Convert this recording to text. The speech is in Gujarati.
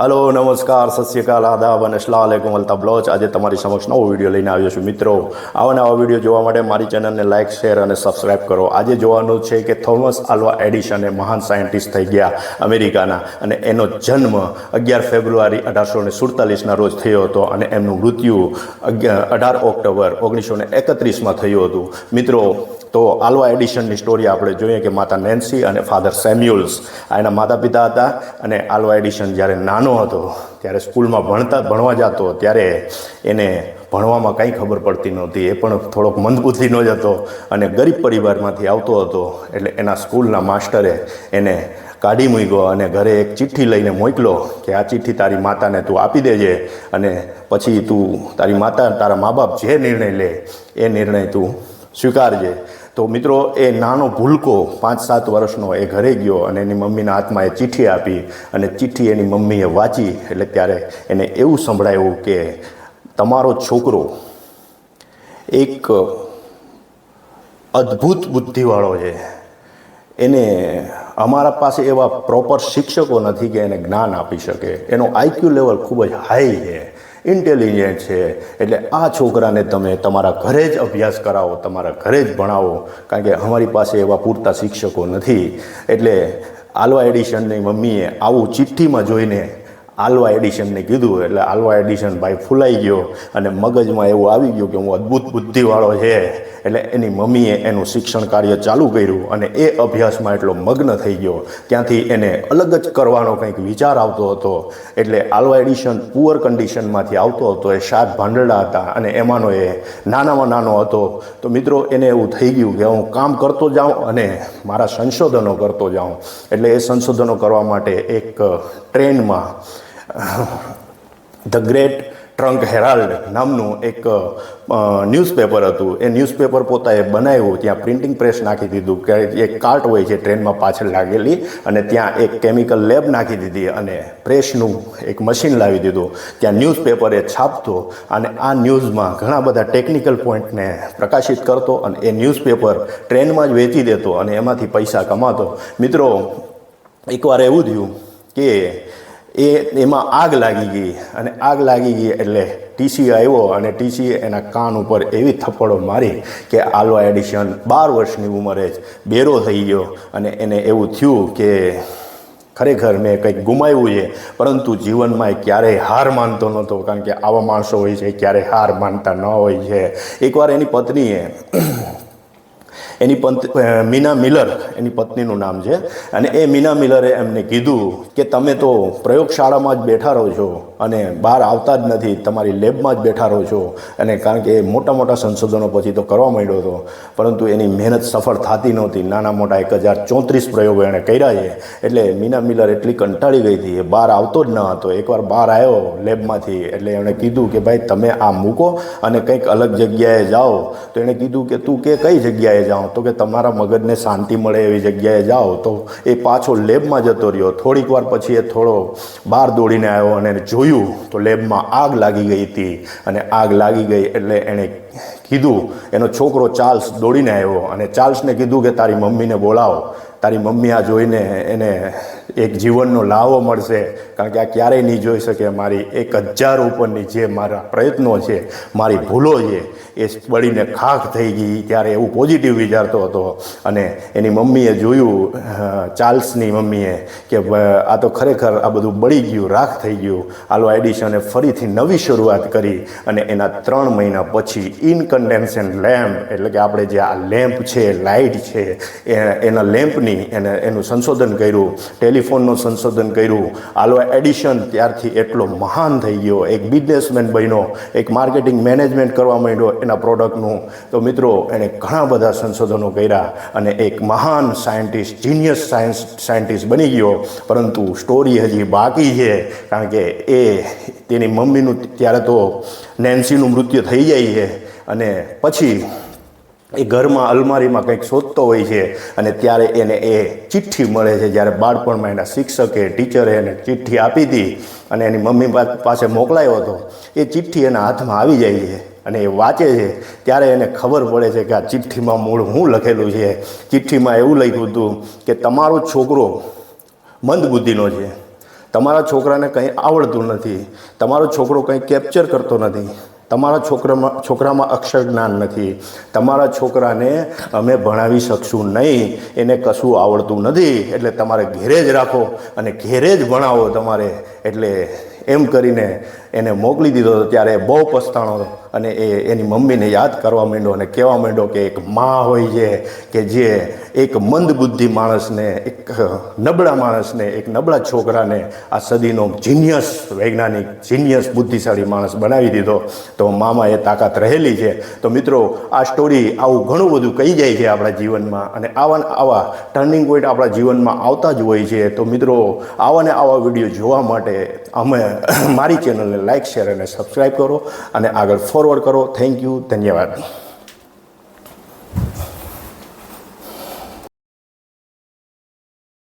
હલો, નમસ્કાર સત્યકાલ આદાબ અને સલાહ આલેકુમ અલતા બ્લોચ. આજે તમારી સમક્ષ નવો વીડિયો લઈને આવ્યો છું. મિત્રો, આવા નવા વીડિયો જોવા માટે મારી ચેનલને લાઇક, શેર અને સબસ્ક્રાઇબ કરો. આજે જોવાનું છે કે થોમસ આલ્વા એડિશન એ મહાન સાયન્ટિસ્ટ થઈ ગયા અમેરિકાના અને એનો જન્મ અગિયાર ફેબ્રુઆરી અઢારસો ને સુડતાલીસના રોજ થયો હતો અને એમનું મૃત્યુ અઢાર ઓક્ટોબર ઓગણીસો ને એકત્રીસમાં થયું હતું. મિત્રો તો આલ્વા એડિશનની સ્ટોરી આપણે જોઈએ કે માતા નેન્સી અને ફાધર સેમ્યુલ્સ આ એના માતા પિતા હતા અને આલ્વા એડિશન જ્યારે નાનો હતો, ત્યારે સ્કૂલમાં ભણતા, ભણવા જતો, ત્યારે એને ભણવામાં કંઈ ખબર પડતી નહોતી, એ પણ થોડોક મંદબુદ્ધિનો જ હતો અને ગરીબ પરિવારમાંથી આવતો હતો, એટલે એના સ્કૂલના માસ્ટરે એને કાઢી મૂક્યો અને ઘરે એક ચિઠ્ઠી લઈને મોકલો કે આ ચિઠ્ઠી તારી માતાને તું આપી દેજે અને પછી તું તારી માતા, તારા મા બાપ જે નિર્ણય લે, એ નિર્ણય તું સ્વીકારજે. તો મિત્રો, એ નાનો ભૂલકો પાંચ સાત વર્ષનો એ ઘરે ગયો અને એની મમ્મીના હાથમાં એ ચિઠ્ઠી આપી અને ચિઠ્ઠી એની મમ્મીએ વાંચી એટલે ત્યારે એને એવું સંભળાયું કે તમારો છોકરો એક અદ્ભુત બુદ્ધિવાળો છે. એને અમારા પાસે એવા પ્રોપર શિક્ષકો નથી કે એને જ્ઞાન આપી શકે. એનો આઈક્યુ લેવલ ખૂબ જ હાઈ છે. ઇન્ટેલિજન્ટ છે. એટલે આ છોકરાને તમે તમારા ઘરે જ અભ્યાસ કરાવો, તમારા ઘરે જ ભણાવો. કારણ કે અમારી પાસે એવા પૂરતા શિક્ષકો નથી. એટલે આલ્વા એડિશનની મમ્મીએ આવું ચિઠ્ઠીમાં જોઈને આલ્વા એડિશનને કીધું એટલે આલ્વા એડિશન ભાઈ ફૂલાઈ ગયો અને મગજમાં એવું આવી ગયું કે હું અદ્ભુત બુદ્ધિવાળો છે. એટલે એની મમ્મીએ એનું શિક્ષણ કાર્ય ચાલુ કર્યું અને એ અભ્યાસમાં એટલો મગ્ન થઈ ગયો. ત્યાંથી એને અલગ જ કરવાનો કંઈક વિચાર આવતો હતો. એટલે આલ્વા એડિશન પુઅર કન્ડિશનમાંથી આવતો હતો, એ શાક ભાંડડા હતા અને એમાંનો એ નાનામાં નાનો હતો. તો મિત્રો, એને એવું થઈ ગયું કે હું કામ કરતો જાઉં અને મારા સંશોધનો કરતો જાઉં. એટલે એ સંશોધનો કરવા માટે એક ટ્રેનમાં ધ ગ્રેટ ટ્રંક હેરાલ્ડ નામનું એક ન્યૂઝપેપર હતું. એ ન્યૂઝપેપર પોતાએ બનાવ્યું. ત્યાં પ્રિન્ટિંગ પ્રેસ નાખી દીધું કે એક કાર્ટ હોય છે, ટ્રેનમાં પાછળ લાગેલી અને ત્યાં એક કેમિકલ લેબ નાખી દીધી અને પ્રેસનું એક મશીન લાવી દીધું. ત્યાં ન્યૂઝપેપર એ છાપતો અને આ ન્યૂઝમાં ઘણા બધા ટેકનિકલ પોઈન્ટને પ્રકાશિત કરતો અને એ ન્યૂઝપેપર ટ્રેનમાં જ વેચી દેતો અને એમાંથી પૈસા કમાતો. મિત્રો, એકવાર એવું થયું કે એ એમાં આગ લાગી ગઈ અને આગ લાગી ગઈ એટલે ટીસી આવ્યો અને ટીસીએ એના કાન ઉપર એવી થપ્પડો મારી કે આલ્વા એડિશન બાર વર્ષની ઉંમરે જ બેરો થઈ ગયો અને એને એવું થયું કે ખરેખર મેં કંઈક ગુમાવ્યું છે, પરંતુ જીવનમાં ક્યારેય હાર માનતો નહોતો, કારણ કે આવા માણસો હોય છે, ક્યારેય હાર માનતા ન હોય છે. એકવાર એની પત્નીએ એની પંત મીના મિલર, એની પત્નીનું નામ છે. અને એ મીના મિલરે એમને કીધું કે તમે તો પ્રયોગશાળામાં જ બેઠા રહો છો અને બહાર આવતા જ નથી, તમારી લેબમાં જ બેઠા રહો છો. અને કારણ કે એ મોટા મોટા સંશોધનો પછી તો કરવા માંડ્યો હતો. પરંતુ એની મહેનત સફળ થતી નહોતી. નાના મોટા એક હજાર ચોત્રીસ પ્રયોગો એણે કર્યા છે. એટલે મીના મિલર એટલી કંટાળી ગઈ હતી. એ બહાર આવતો જ ન હતો. એકવાર બહાર આવ્યો લેબમાંથી, એટલે એણે કીધું કે ભાઈ તમે આ મૂકો અને કંઈક અલગ જગ્યાએ જાઓ. તો એણે કીધું કે તું કે કઈ જગ્યાએ જાઓ તો કે તમારા મગજને શાંતિ મળે એવી જગ્યાએ જાઓ તો એ પાછો લેબમાં જતો રહ્યો. થોડીક વાર પછી એ થોડો બહાર દોડીને આવ્યો અને જોયું તો લેબમાં આગ લાગી ગઈ હતી. અને આગ લાગી ગઈ એટલે એણે કીધું, એનો છોકરો ચાર્લ્સ દોડીને આવ્યો અને ચાર્લ્સને કીધું કે તારી મમ્મીને બોલાવો. તારી મમ્મી આ જોઈને એને એક જીવનનો લાવો મળશે, કારણ કે આ ક્યારેય નહીં જોઈ શકે. મારી એક હજાર ઉપરની જે મારા પ્રયત્નો છે, મારી ભૂલો છે, એ બળીને ખાખ થઈ ગઈ. ત્યારે એવું પોઝિટિવ વિચારતો હતો. અને એની મમ્મીએ જોયું ચાર્લ્સની મમ્મીએ કે આ તો ખરેખર આ બધું બળી ગયું, રાખ થઈ ગયું. આલો એડિશને ફરીથી નવી શરૂઆત કરી. અને એના ત્રણ મહિના પછી ઇનકન્ડેન્સન લેમ્પ એટલે કે આપણે જે આ લેમ્પ છે લાઇટ છે એના લેમ્પની એને એનું સંશોધન કર્યું ટેલિફોનનું સંશોધન કર્યું. આલો એડિશન ત્યારથી એટલો મહાન થઈ ગયો. એક બિઝનેસમેન બન્યો, એક માર્કેટિંગ મેનેજમેન્ટ કરવા માંડ્યો એના પ્રોડક્ટનું તો મિત્રો, એણે ઘણા બધા સંશોધનો કર્યા અને એક મહાન સાયન્ટિસ્ટ જીનિયસ સાયન્સ સાયન્ટિસ્ટ બની ગયો. પરંતુ સ્ટોરી હજી બાકી છે, કારણ કે એ તેની મમ્મીનું, ત્યારે તો નેન્સીનું મૃત્યુ થઈ જાય છે. અને પછી એ ઘરમાં અલમારીમાં કંઈક શોધતો હોય છે અને ત્યારે એને એ ચિઠ્ઠી મળે છે જ્યારે બાળપણમાં એના શિક્ષકે, ટીચરે એને ચિઠ્ઠી આપી હતી અને એની મમ્મી પાસે મોકલાયો હતો. એ ચિઠ્ઠી એના હાથમાં આવી જાય છે અને એ વાંચે છે. ત્યારે એને ખબર પડે છે કે આ ચિઠ્ઠીમાં મૂળ શું લખેલું છે. ચિઠ્ઠીમાં એવું લખ્યું હતું કે તમારો છોકરો મંદબુદ્ધિનો છે. તમારા છોકરાને કંઈ આવડતું નથી. તમારો છોકરો કંઈ કેપ્ચર કરતો નથી. તમારા છોકરામાં છોકરામાં અક્ષર જ્ઞાન નથી. તમારા છોકરાને અમે ભણાવી શકશું નહીં. એને કશું આવડતું નથી. એટલે તમારે ઘેરે જ રાખો અને ઘેરે જ ભણાવો તમારે. એટલે એમ કરીને એને મોકલી દીધો હતો ત્યારે બહુ પસ્તાણો અને એ એની મમ્મીને યાદ કરવા માંડ્યો અને કહેવા માંડ્યો કે એક મા હોય છે, કે જે એક મંદબુદ્ધિ માણસને, એક નબળા માણસને, એક નબળા છોકરાને આ સદીનો જીનિયસ વૈજ્ઞાનિક જીનિયસ બુદ્ધિશાળી માણસ બનાવી દીધો. તો મામા એ તાકાત રહેલી છે. તો મિત્રો, આ સ્ટોરી આવું ઘણું બધું કહી જાય છે આપણા જીવનમાં અને આવા આવા ટર્નિંગ પોઈન્ટ આપણા જીવનમાં આવતા જ હોય છે. તો મિત્રો આવા ને આવા વીડિયો જોવા માટે અમે મારી ચેનલને લાઇક શેર અને સબસ્ક્રાઈબ કરો અને આગળ ફોરવર્ડ કરો. થેન્ક યુ ધન્યવાદ.